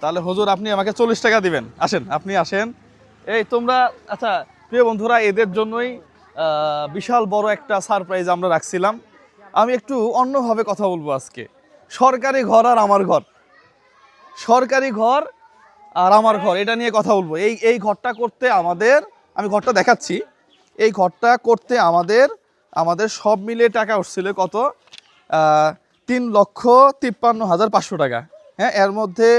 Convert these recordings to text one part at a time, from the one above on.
তাহলে হুজুর, আপনি আমাকে চল্লিশ টাকা দিবেন। আসেন, আপনি আসেন। এই তোমরা আচ্ছা প্রিয় বন্ধুরা, এদের জন্যই বিশাল বড় একটা সারপ্রাইজ আমরা রাখছিলাম। আমি একটু অন্যভাবে কথা বলব আজকে। সরকারি ঘর আর আমার ঘর। সরকারি ঘর আর আমার ঘর, এটা নিয়ে কথা বলব। এই এই ঘরটা করতে আমাদের, আমি ঘরটা দেখাচ্ছি। এই ঘরটা করতে আমাদের আমাদের সব মিলিয়ে টাকা উঠছিল কত? তিন লক্ষ তিপ্পান্ন হাজার পাঁচশো টাকা। হ্যাঁ এর মধ্যে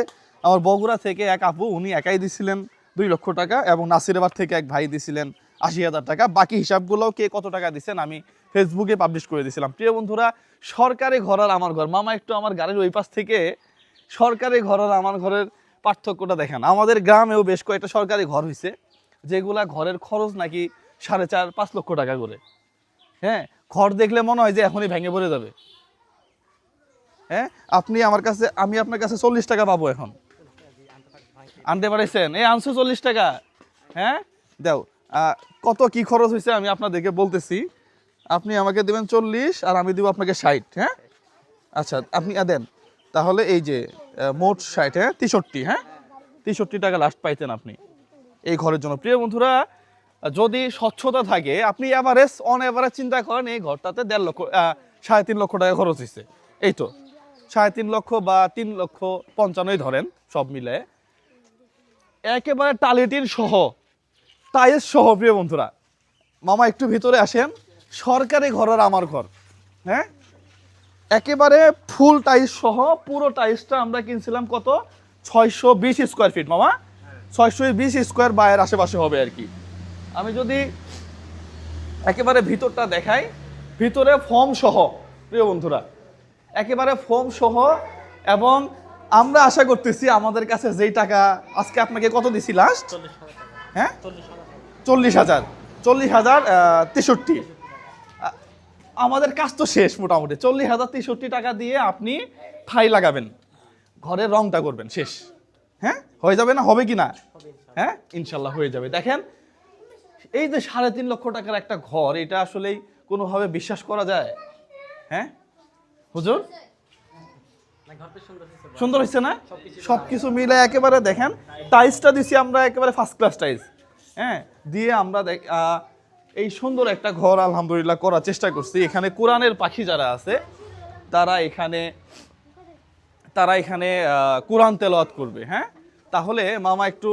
আমার বগুড়া থেকে এক আপু, উনি একাই দিছিলেন দুই লক্ষ টাকা এবং নাসিরাবাদ থেকে এক ভাই দিছিলেন আশি হাজার টাকা। বাকি হিসাবগুলোও কে কত টাকা দিচ্ছেন আমি ফেসবুকে পাবলিশ করে দিয়েছিলাম প্রিয় বন্ধুরা, সরকারি ঘর আর আমার ঘর। মামা একটু আমার গাড়ির ওই পাশ থেকে সরকারি ঘর আর আমার ঘরের পার্থক্যটা দেখেন। আমাদের গ্রামেও বেশ কয়েকটা সরকারি ঘর হয়েছে যেগুলা ঘরের খরচ নাকি সাড়ে চার, পাঁচ লক্ষ টাকা করে। হ্যাঁ ঘর দেখলে মনে হয় যে এখনই ভেঙে পড়ে যাবে। হ্যাঁ আপনি আমার কাছে, আমি আপনার কাছে চল্লিশ টাকা পাবো এখন। আনতে পারছেন? এই আনছো চল্লিশ টাকা। হ্যাঁ? দাও কত কি খরচ হয়েছে আমি আপনাদেরকে বলতেছি। আপনি আমাকে দেবেন চল্লিশ আর আমি দিব আপনাকে ষাট হ্যাঁ? আচ্ছা আপনি দেন। তাহলে এই যে মোট ষাট হ্যাঁ? তেষট্টি হ্যাঁ? তেষট্টি টাকা লাস্ট পাইতেন আপনি। এই ঘরের জন্য। প্রিয় বন্ধুরা, যদি স্বচ্ছতা থাকে, আপনি এভারেজ অন এভারেজ চিন্তা করেন, এই ঘরটাতে দেড় লক্ষ সাড়ে তিন লক্ষ টাকা খরচ হয়েছে এই তো, সাড়ে তিন লক্ষ বা তিন লক্ষ পঞ্চান্নই ধরেন, সব মিলে। একেবারে টালিটিন সহ। টাইলস সহ, প্রিয় বন্ধুরা। মামা, একটু ভিতরে আসেন। সরকারি ঘর আর আমার ঘর হ্যাঁ? একেবারে ফুল টাইলস সহ, পুরো টাইলসটা আমরা কিনছিলাম কত? ছয়শো বিশ স্কোয়ার ফিট মামা। ছয়শো বিশ স্কোয়ার বায়ের আশেপাশে হবে আর কি। আমি যদি একেবারে ভিতরটা দেখাই, ভিতরে ফর্ম সহ, প্রিয় বন্ধুরা। একেবারে ফর্ম সহ এবং আমরা আশা করতেছি আমাদের কাছে যেই টাকা আজকে আপনাকে কত দিছি লাস্ট হ্যাঁ? চল্লিশ হাজার। চল্লিশ হাজার তেষট্টি। আমাদের কাজ তো শেষ মোটামুটি। চল্লিশ হাজার, তেষট্টি টাকা দিয়ে আপনি ঠাই লাগাবেন। ঘরের রংটা করবেন, শেষ। হ্যাঁ? হয়ে যাবে না? হবে কি না? হ্যাঁ? ইনশাল্লাহ হয়ে যাবে। দেখেন, এই যে সাড়ে তিন লক্ষ টাকার একটা ঘর, এটা আসলেই কোনোভাবে বিশ্বাস করা যায়? হ্যাঁ? হুজুর? সুন্দর হয়েছে না? সবকিছু মিলে একেবারে দেখেন টাইলসটা দিছি আমরা একেবারে ফার্স্ট ক্লাস টাইলস হ্যাঁ দিয়ে আমরা দেখ এই সুন্দর একটা ঘর আলহামদুলিল্লাহ করার চেষ্টা করছি। এখানে কোরআনের পাখি যারা আছে তারা এখানে তারা এখানে কোরআন তেলাওয়াত করবে হ্যাঁ? তাহলে মামা একটু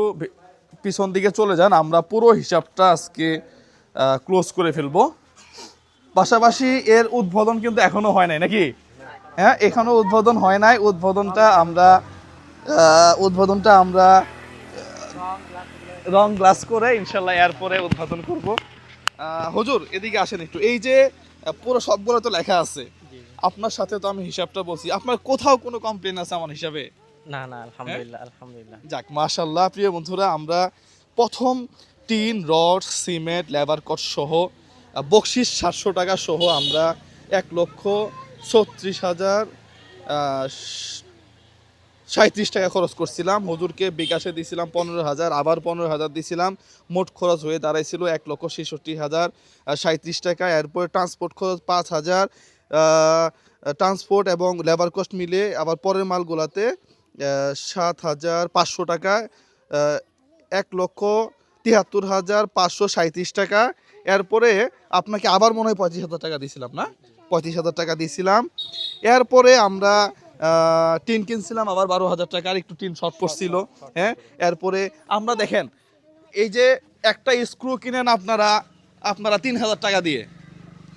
পিছন দিকে চলে যান আমরা পুরো হিসাবটা আজকে ক্লোজ করে ফেলব। পাশাপাশি এর উদ্বোধন কিন্তু এখনও হয় নাই নাকি? হ্যাঁ এখনও উদ্বোধন হয় নাই। উদ্বোধনটা আমরা উদ্বোধনটা আমরা রং গ্লাস করে ইনশাল্লাহ এরপরে উদ্বোধন করব। হুজুর এদিকে আসেন একটু। এই যে পুরো সবগুলো তো লেখা আছে। আপনার সাথে তো আমি হিসাবটা বলছি। আপনার কোথাও কোনো কমপ্লেন আছে আমার হিসাবে? না না আলহামদুলিল্লাহ আলহামদুলিল্লাহ। যাক মাশাল্লাহ প্রিয় বন্ধুরা আমরা প্রথম tin rod cement labour cost সহ বকশিস সাতশো টাকা সহ আমরা এক লক্ষ ছত্রিশ হাজার সাঁত্রিশ টাকা খরচ করছিলাম। হুজুরকে বিকাশে দিছিলাম পনেরো হাজার, আবার পনেরো হাজার দিছিলাম। মোট খরচ হয়ে দাঁড়াইছিল এক লক্ষ ছেষট্টি হাজার সাঁত্রিশ টাকা। এরপরে ট্রান্সপোর্ট খরচ পাঁচ হাজার ট্রান্সপোর্ট এবং লেবার কস্ট মিলে আবার পরের মালগুলাতে সাত হাজার পাঁচশো টাকা এক লক্ষ তিয়াত্তর হাজার পাঁচশো সাঁত্রিশ টাকা। এরপরে আপনাকে আবার মনে হয় পঁয়ত্রিশ হাজার টাকা দিয়েছিলাম না? পঁয়ত্রিশ হাজার টাকা দিয়েছিলাম। এরপরে আমরা টিন কিনছিলাম আবার বারো হাজার টাকার একটু টিন শর্ট পড়ছিল। হ্যাঁ এরপরে আমরা দেখেন এই যে একটা স্ক্রু কিনেন আপনারা আপনারা তিন হাজার টাকা দিয়ে।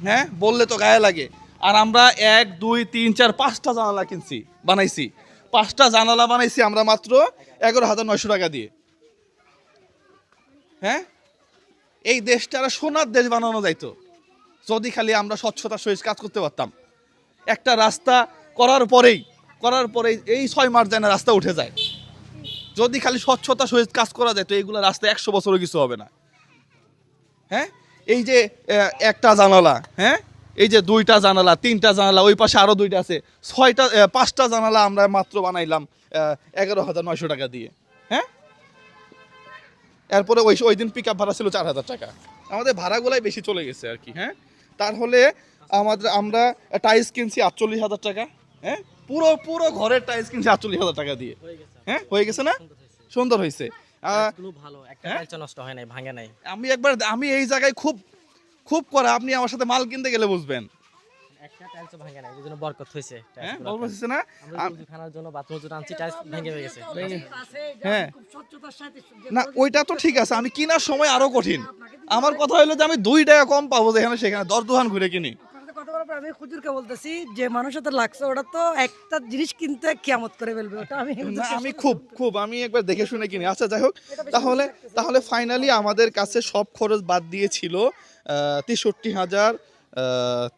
হ্যাঁ বললে তো গায়ে লাগে। আর আমরা এক দুই তিন চার পাঁচটা জানালা কিনছি বানাইছি। পাঁচটা জানালা বানাইছি আমরা মাত্র এগারো হাজার নয়শো টাকা দিয়ে। হ্যাঁ এই দেশটা সোনার দেশ বানানো যাইতো। যদি খালি আমরা স্বচ্ছতার সহিত কাজ করতে পারতাম। একটা রাস্তা করার পরেই করার পরেই এই ছয় মাস না রাস্তা উঠে যায়। যদি খালি স্বচ্ছতা সহিত কাজ করা যায় তো এইগুলো রাস্তা একশো বছরও কিছু হবে না। হ্যাঁ? এই যে একটা জানালা হ্যাঁ? এই যে দুইটা জানালা, তিনটা জানালা, ওই পাশে আরও দুইটা আছে। ছয়টা পাঁচটা জানালা আমরা মাত্র বানাইলাম এগারো হাজার নয়শো টাকা দিয়ে। হ্যাঁ? এরপরে ওই ওই দিন পিক আপ ভাড়া ছিল চার হাজার টাকা। আমাদের ভাড়াগুলাই বেশি চলে গেছে আর কি হ্যাঁ? তার হলে আমাদের আমরা টাইলস কিনছি আটচল্লিশ হাজার টাকা হ্যাঁ? পুরো পুরো ঘরের টাইলস কিনছি আটচল্লিশ হাজার টাকা দিয়ে। হ্যাঁ হয়ে? গেছে না? সুন্দর হয়েছে। ভালো একটা হ্যাঁ? নষ্ট হয় নাই ভাঙে নাই। আমি একবার আমি এই জায়গায় খুব খুব করে আপনি আমার সাথে মাল কিনতে গেলে বুঝবেন। একটা টাইলস ভাঙে নাই এই বরকত হয়েছে হ্যাঁ না? আমরা আম- যে খানার জন্য বাথরুমের জন্য আনছি টাইলস ভেঙে গেছে। হ্যাঁ। না ওইটা তো ঠিক আছে আমি কেনার সময় আরও কঠিন। আমার কথা হলো যে আমি দুই টাকা কম পাবো যেখানে সেখানে দশ দোকান ঘুরে কিনি। আমি খুজুরকে বলতেছি যে মানুষ হাতে লাগছে ওটা তো একটা জিনিস কিনতে কিয়ামত করে ফেলবে ওটা আমি আমি খুব খুব আমি একবার দেখে শুনে কিনি। আচ্ছা যাই হোক তাহলে তাহলে ফাইনালি আমাদের কাছে সব খরচ বাদ দিয়েছিল তেষট্টি হাজার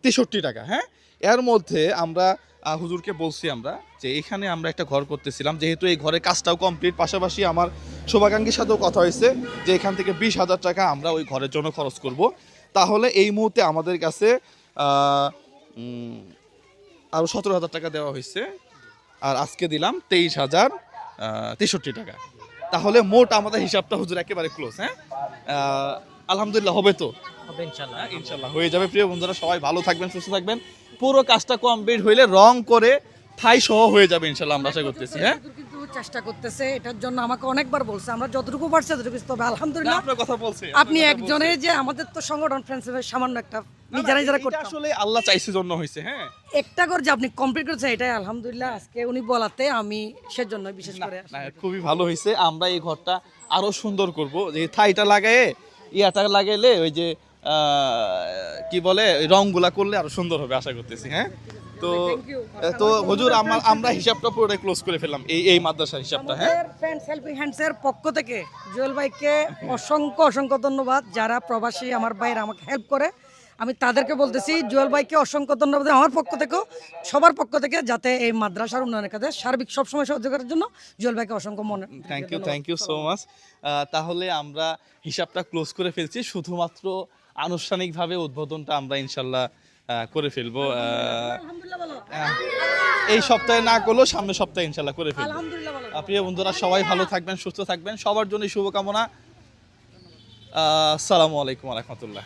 তেষট্টি টাকা হ্যাঁ? এর মধ্যে আমরা হুজুরকে বলছি আমরা যে এখানে আমরা একটা ঘর করতেছিলাম যেহেতু এই ঘরের কাজটাও কমপ্লিট পাশাপাশি আমার শুভাকাঙ্ক্ষীর সাথেও কথা হয়েছে যে এখান থেকে বিশ হাজার টাকা আমরা ওই ঘরের জন্য খরচ করব। তাহলে এই মুহূর্তে আমাদের কাছে আরও সতেরো হাজার টাকা দেওয়া হয়েছে। আর আজকে দিলাম তেইশ হাজার তেষট্টি টাকা। তাহলে মোট আমাদের হিসাবটা হুজুর একেবারে ক্লোজ হ্যাঁ? আলহামদুলিল্লাহ হবে তো? ইনশাল্লাহ। হ্যাঁ, ইনশাল্লাহ হয়ে যাবে। প্রিয় বন্ধুরা সবাই ভালো থাকবেন সুস্থ থাকবেন। পুরো কাজটা কমপ্লিট হইলে রং করে ঠাই সহ হয়ে যাবে ইনশাল্লাহ আমরা আশা করতেছি হ্যাঁ? চেষ্টা করতেছে এটার জন্য আমাকে অনেকবার বলছে আমরা যতটুকু পারছি ততটুকু তবে আলহামদুলিল্লাহ আপনার কথা বলছে আপনি যে আমাদের তো সংগঠন সামান্য একটা নিজেরা নিজেরা এটা করতাম। আসলে আল্লাহ চাইছে জন্য হয়েছে হ্যাঁ? একটা করে যে আপনি কমপ্লিট করেছেন এটাই আলহামদুলিল্লাহ আজকে উনি বলাতে আমি সেজন্য বিশেষ করে খুবই ভালো হয়েছে আমরা এই ঘরটা আরও সুন্দর করব যে থাইটা লাগায়ে ইয়াটা লাগাইলে ওই যে কি বলে রংগুলা করলে আরও সুন্দর হবে আশা করতেছি হ্যাঁ? তো তো হুজুর আমরা আমরা হিসাবটা পুরোটাই ক্লোজ করে ফেললাম এই এই মাদ্রাসার হিসাবটা হ্যাঁ? আমাদের সেলফি হ্যান্ডসের পক্ষ থেকে জুয়েল ভাইকে অসংখ্য অসংখ্য ধন্যবাদ যারা প্রবাসী আমার ভাইরা আমাকে হেল্প করে। আমি তাদেরকে বলতেছি জুয়েল ভাইকে অসংখ্য ধন্যবাদ আমার পক্ষ থেকেও সবার পক্ষ থেকে যাতে এই মাদ্রাসার উন্নয়নের কাজে সার্বিক সবসময় সহযোগিতা করার জন্য জুয়েল ভাইকে অসংখ্য মনে thank you thank you so much তাহলে আমরা হিসাবটা ক্লোজ করে ফেলছি শুধুমাত্র আনুষ্ঠানিকভাবে উদ্বোধনটা আমরা ইনশাল্লাহ করে ফেলব। এই সপ্তাহে না করলেও সামনের সপ্তাহে ইনশাল্লাহ করে ফেলব। প্রিয় বন্ধুরা সবাই ভালো থাকবেন সুস্থ থাকবেন। সবার জন্য শুভকামনা। আসসালামু আলাইকুম রহমতুল্লাহ।